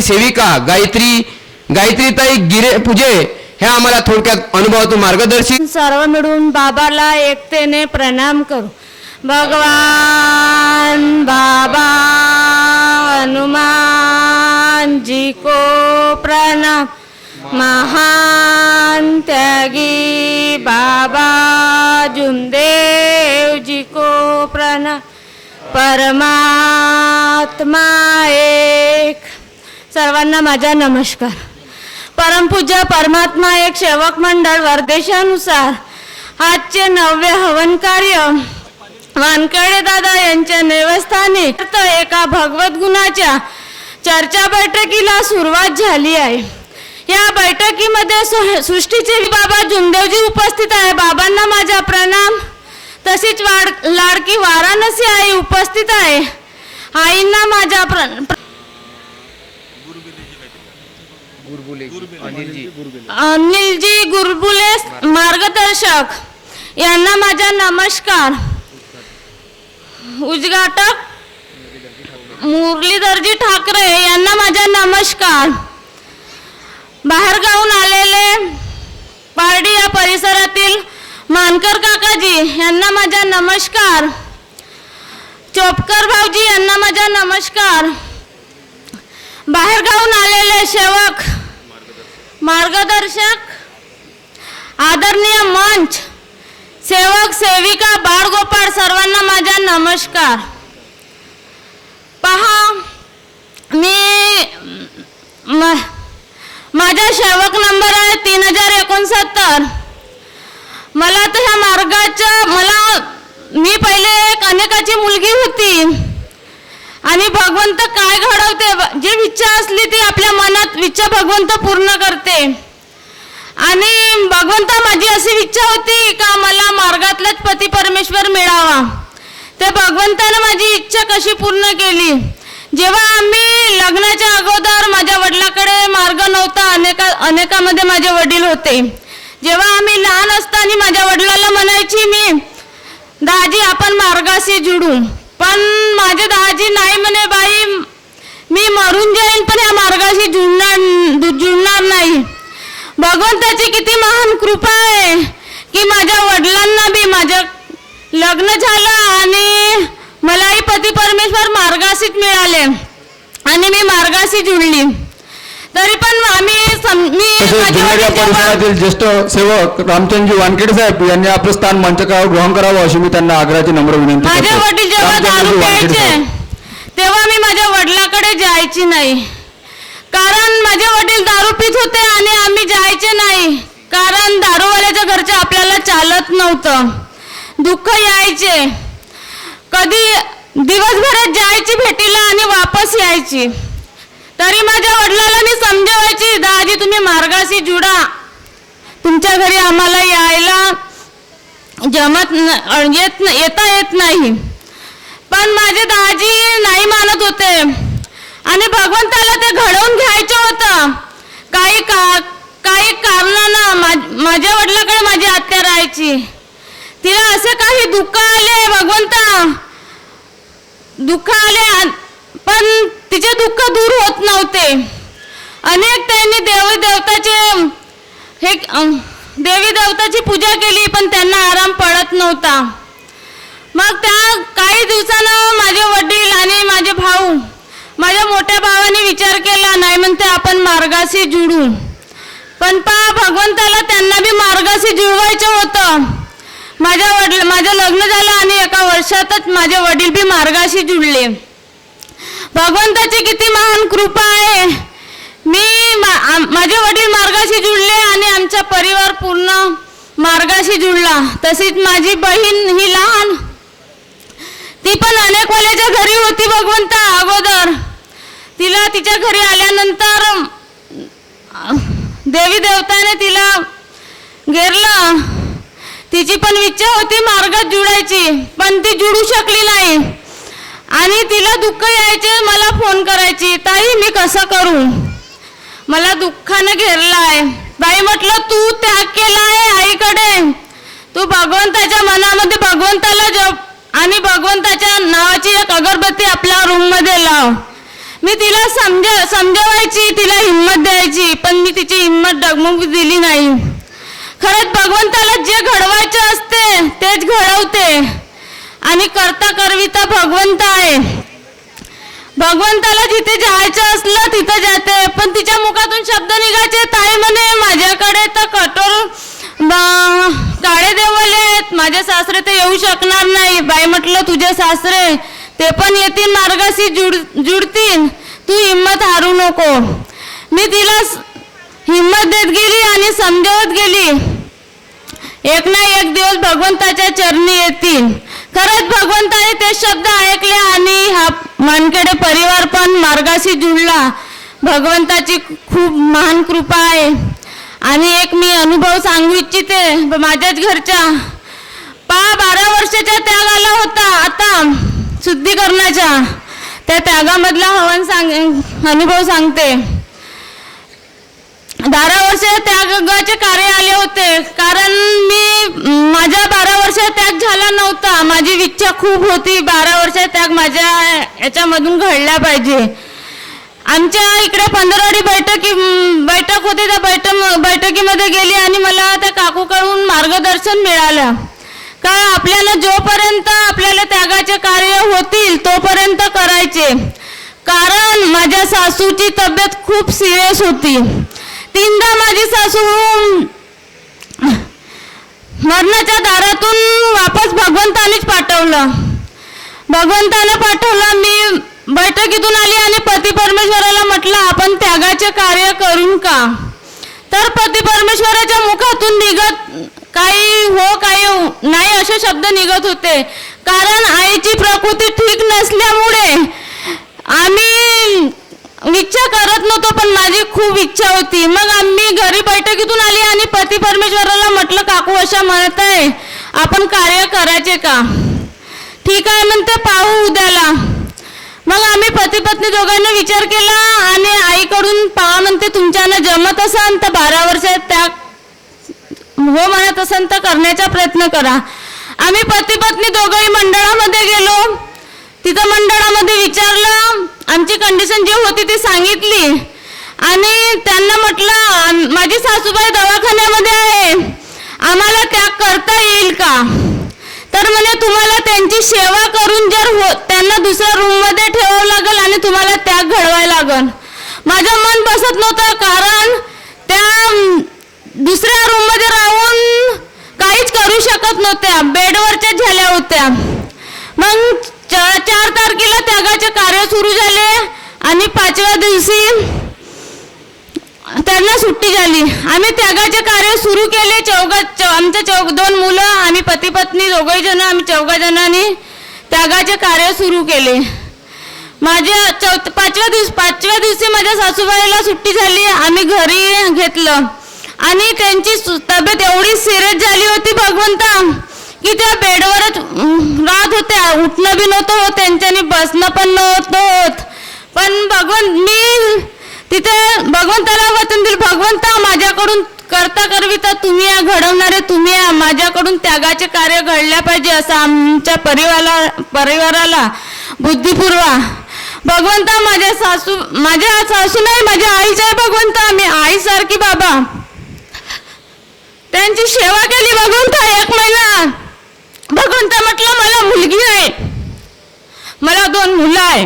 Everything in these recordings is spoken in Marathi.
माझी सेविका गायत्री गायत्रीताई गिरे पूजे हे आम्हाला थोडक्यात अनुभवातून मार्गदर्शन सर्व मिळून बाबाला एकतेने प्रणाम करू. भगवान बाबा हनुमान जी को प्रणाम. महान त्यागी बाबा जुमदेव जी को प्रणाम. परमात्मा एक सर्वांना माझा नमस्कार. परमपूज्य परमात्मा एक सेवक मंडळ वर्देशानुसार आजचे नववे हवन कार्य वानकडे दादा यांच्या नेवस्थानी तर एका भगवत गुणाच्या चर्चा बैठकीला सुरुवात झाली आहे. या बैठकीमध्ये सु- सृष्टीचे बाबा जुमदेवजी उपस्थित आहे. बाबांना माझा प्रणाम. तसेच वाड लाडकी वाराणसी आई उपस्थित आहे. आईंना माझा प्र अनिलजी. गुरबुले मार्गदर्शक. यांना माझा नमस्कार. उद्घाटक मुरलीधरजी ठाकरे यांना माझा नमस्कार. बाहेरगावून आलेले पारडी या परिसरातील मानकर काकाजी यांना माझा नमस्कार. चोपकर भाऊजी यांना माझा नमस्कार. बाहेरगावून आलेले सेवक मार्गदर्शक आदरणीय मंच सेवक सेविका बाळगोपाळ सर्वांना माझा नमस्कार. पहा मी म- माझा सेवक नंबर आहे तीन हजार एकोणसत्तर. मला तर ह्या मार्गाच्या मला मी पहिले एक अनेकाची मुलगी होती. आणि भगवंत काय घडवते? जी इच्छा असली ती आपल्या मनात इच्छा भगवंत पूर्ण करते. आणि भगवंता माझी अशी इच्छा होती का मला मार्गातलाच पती परमेश्वर मिळावा. ते भगवंतानं माझी इच्छा कशी पूर्ण केली? जेव्हा आम्ही लग्नाच्या अगोदर माझ्या वडिलाकडे मार्ग नव्हता अनेका अनेकामध्ये माझे वडील होते. जेव्हा आम्ही लहान असताना माझ्या वडिलाला म्हणायची मी दाजी आपण मार्गाशी जुडू. माझे दाजी नाही म्हणे बाई मी मरून जाईन पण या मार्गाशी जुळणार जुळणार नाही. भगवंताची किती महान कृपा आहे की माझ्या वडिलांना बी माझं लग्न झालं आणि मलाही पती परमेश्वर मार्गाशीच मिळाले आणि मी मार्गाशी जुळली तरी पण आम्ही सम- मी तसेच जुन्नर या परिसरातील ज्येष्ठ सेवक रामचंद्रजी वानखेडे साहेब यांनी आपलं स्थान मंचकावर ग्रहण करावं अशी मी त्यांना आग्रहाची नम्र विनंती माझे. वडील जेव्हा दारू प्यायचे. तेव्हा मी माझ्या वडिलाकडे जायची नाही. कारण माझे वडील दारू पित होते आणि आम्ही जायचे नाही. कारण दारूवाल्याच्या घरचे आपल्याला चालत नव्हतं. दुःख यायचे. कधी दिवसभरात जायची भेटीला आणि वापस यायची. तरी माझ्या वडिलाला मी समजवायची. दाजी तुम्ही मार्गाशी जुडा. तुमच्या घरी आम्हाला यायला जमत न- येत येता येत नाही. पण माझे दाजी नाही मानत होते. आणि भगवंताला ते घडवून घ्यायचं होतं. काही का काही कारणानं मा- माझ्या वडिलाकडे माझी आत्या राहायची. तिला असे काही दुःख आले भगवंता. दुःख आले पण तिचे दुःख दूर होत नव्हते. अनेक त्यांनी देवी देवताचे हे देवी देवताची पूजा केली पण त्यांना आराम पडत नव्हता. मग त्या काही दिवसानं माझे वडील आणि माझे भाऊ माझ्या मोठ्या भावाने विचार केला नाही म्हणते आपण मार्गाशी जुळू. पण पा भगवंताला त्यांना बी मार्गाशी जुळवायचं होतं. माझ्या वडील माझं लग्न झालं आणि एका वर्षातच माझे वडील बी मार्गाशी जुळले. भगवंताची किती महान कृपा आहे. मी मा- माझे वडील मार्गाशी जुळले आणि आमचा परिवार पूर्ण मार्गाशी जुळला. तशीच माझी बहीण ही लहान. ती पण अनेक वाल्याच्या घरी होती भगवंता अगोदर. तिला तिच्या घरी आल्यानंतर देवी देवताने तिला घेरलं. तिची पण इच्छा होती मार्गात जुळायची पण ती जुळू शकली नाही. आणि तिला दुःख यायचे मला फोन करायची ताई मी कसं करू? मला दुःखानं घेरलाय. ताई म्हटलं तू त्याग केलाय आईकडे. तू भगवंताच्या मनामध्ये भगवंताला जप आणि भगवंताच्या नावाची एक अगरबत्ती आपल्या रूममध्ये लाव. मी तिला समज समजवायची तिला हिंमत द्यायची पण मी तिची हिंमत डगमग दिली नाही. खरंच भगवंताला जे घडवायचे असते तेच घडवते. आणि करता करविता भगवंत आहे. भगवंताला जिथे जायचं असलं तिथं जाते. पण तिच्या मुखातून शब्द निघायचे ताई म्हणे माझ्याकडे तर कठोर बा- काळे देवले आहेत. माझे सासरे तर येऊ शकणार नाही. बाई म्हटलं तुझे सासरे ते पण येतील मार्गाशी जुड जुडतील. तू हिंमत हारू नको. मी तिला हिंमत देत गेली आणि समजवत गेली. एक ना एक दिवस भगवंताच्या चरणी येतील. खरंच भगवंताने ते शब्द ऐकले आणि हा मानकडे परिवार पण मार्गाशी जुळला. भगवंताची खूप महान कृपा आहे. आणि एक मी अनुभव सांगू इच्छिते माझ्याच घरच्या. पा बारा वर्षाच्या त्याग आला होता. आता शुद्धीकरणाच्या त्या त्यागामधला हवन सांग अनुभव सांगते. बारा वर्ष त्यागाचे कार्य आले होते. कारण मी माझ्या बारा वर्ष त्याग झाला नव्हता. माझी इच्छा खूप होती बारा वर्ष त्याग माझ्या याच्यामधून घडला पाहिजे. आमच्या इकडे पंधरवाडी बैठकी बैठक होती. त्या बैठक बैठकीमध्ये गेली आणि मला त्या काकूकडून मार्गदर्शन मिळालं. का आपल्याला जोपर्यंत आपल्याला त्यागाचे कार्य होतील तोपर्यंत करायचे. कारण माझ्या सासूची तब्येत खूप सिरियस होती. तीनदा माझी सासू मरणाच्या दारातून वापस भगवंतानेच पाठवलं. भगवंतानं पाठवलं मी बैठकीतून आली आणि पती परमेश्वराला म्हटलं आपण त्यागाचे कार्य करून का? तर पती परमेश्वराच्या मुखातून निघत काही हो काही नाही असे शब्द निघत होते. कारण आईची प्रकृती ठीक नसल्यामुळे आम्ही इच्छा करत नव्हतो पण माझी खूप इच्छा होती. मग आम्ही घरी बैठकीतून आली आणि पती परमेश्वराला म्हटलं काकू अशा म्हणत आहे आपण कार्य करायचे का? ठीक आहे म्हणते पाहू उद्याला. मग आम्ही पती पत्नी दोघांनी विचार केला आणि आईकडून पहा म्हणते तुमच्यानं जमत असाल तर बारा वर्षात त्या हो म्हणत असेल तर करण्याचा प्रयत्न करा. आम्ही पती पत्नी दोघंही मंडळामध्ये गेलो. तिथं मंडळामध्ये विचारलं आमची कंडिशन जी होती ती सांगितली. आणि त्यांना म्हटलं माझी सासूबाई दवाखान्यामध्ये आहे. आम्हाला त्याग करता येईल का? तर म्हणे तुम्हाला त्यांची सेवा करून जर हो त्यांना दुसऱ्या रूममध्ये ठेवावं लागेल आणि तुम्हाला त्याग घडवायला लागेल. माझं मन बसत नव्हतं कारण त्या दुसऱ्या रूममध्ये राहून काहीच करू शकत नव्हत्या. बेडवरच्या झाल्या होत्या. मग चार चार तारखेला त्यागाचे कार्य सुरू झाले आणि पाचव्या दिवशी त्यांना सुट्टी झाली. आम्ही त्यागाचे कार्य सुरू केले. चौघा चौ आमच्या चौघ दोन मुलं आम्ही पती पत्नी दोघही जण आम्ही चौघा जणांनी त्यागाचे कार्य सुरू केले. माझ्या चौ पाचव्या दिवस पाचव्या दिवशी माझ्या सासूबाईला सुट्टी झाली. आम्ही घरी घेतलं. आणि त्यांची सु- तब्येत एवढी सिरियस झाली होती भगवंता. की त्या बेडवरच राहत होत्या उठणं बी नव्हतं होत त्यांच्यानी बसणं पण नव्हतं होत. पण भगवंत मी तिथे भगवंताला वचन दिलं. भगवंता माझ्याकडून करता करविता तुम्ही या घडवणारे तुम्ही या. माझ्याकडून त्यागाचे कार्य घडल्या पाहिजे असं आमच्या परिवारा परिवाराला बुद्धिपूर्वा. भगवंता माझ्या सासू माझ्या सासू नाही माझ्या आईच्या आहे भगवंता. मी आईसारखी बाबा. त्यांची सेवा केली भगवंता एक महिना. भगवंत म्हटलं मला मुलगी आहे. मला दोन मुलं आहे.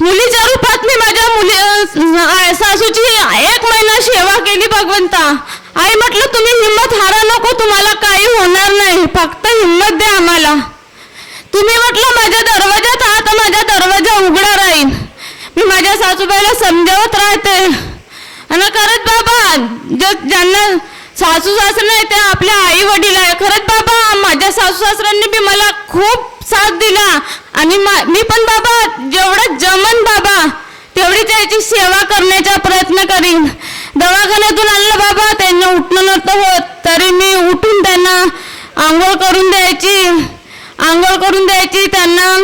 मुलीच्या रूपात मी माझ्या मुली सासूची एक महिना सेवा केली भगवंता. आई म्हटलं तुम्ही हिंमत हारा नको तुम्हाला काही होणार नाही फक्त हिंमत द्या आम्हाला. तुम्ही म्हटलं माझ्या दरवाजात आहात माझ्या माझा दरवाजा उघडा राहील मी माझ्या सासूबाईला समजावत राहते. आणि खरंच बाबा ज ज्यांना सासू सासरे नाही आपल्या आई वडील आहे. खरंच बाबा माझ्या सासू सासऱ्यांनी बी मला खूप साथ दिला. आणि मी पण बाबा जेवढं जमन बाबा तेवढी त्याची सेवा करण्याचा प्रयत्न करीन. दवाखान्यातून आणलं बाबा त्यांना उठणं नव्हतं होत. तरी मी उठून त्यांना आंघोळ करून द्यायची. आंघोळ करून द्यायची त्यांना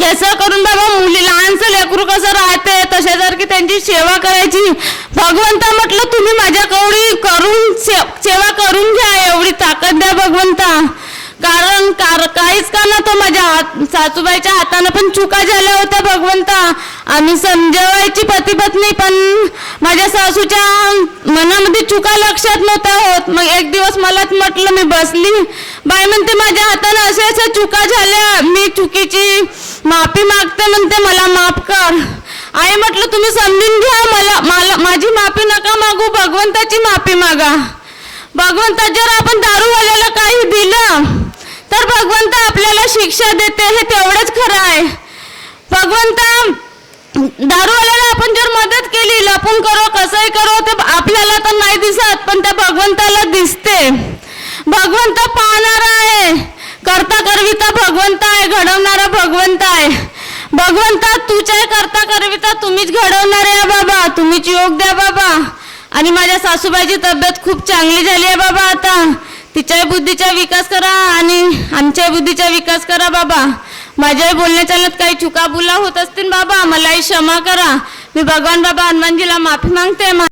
कसं करून बाबा मुली लहानसं लेकरू कसं राहते तशासारखी त्यांची सेवा करायची. भगवंता म्हटलं तुम्ही माझ्या कवडी करून सेवा करून घ्या एवढी ताकद द्या भगवंता. कारण कार काहीच का नव्हतं माझ्या हात सासूबाईच्या हातानं पण चुका झाल्या होत्या भगवंता. आम्ही समजवायची पती पत्नी पण माझ्या सासूच्या मनामध्ये चुका लक्षात नव्हत्या होत. मग एक दिवस मलाच म्हटलं मी बसली. बाई म्हणते माझ्या हातानं अशा अशा चुका झाल्या. मी चुकीची माफी मागते म्हणते मला माफ कर. आई म्हटलं तुम्ही समजून घ्या मला मला माझी माफी नका मागू भगवंताची माफी मागा. भगवंता जर आपण दारू काही दिलं तर भगवंत आपल्याला शिक्षा देते हे तेवढंच खरं आहे. भगवंता दारूवाल्याला आपण जर मदत केली लपून करो कसंही करो ते आपल्याला तर नाही दिसत पण त्या भगवंताला दिसते. भगवंत पाहणारा आहे. करता करविता भगवंत आहे घडवणारा भगवंत आहे. भगवंता तुझ्या करता करविता तुम्हीच घडवणार आहे बाबा. तुम्हीच योग द्या बाबा. आणि माझ्या सासूबाईची तब्येत खूप चांगली झाली आहे बाबा आता. तिच्याही बुद्धीचा विकास करा आणि आमच्याही बुद्धीचा विकास करा बाबा. माझ्याही बोलण्या चालत काही चुका बुला होत असतील बाबा. मलाही क्षमा करा. मी भगवान बाबा हनुमानजीला माफी मागते.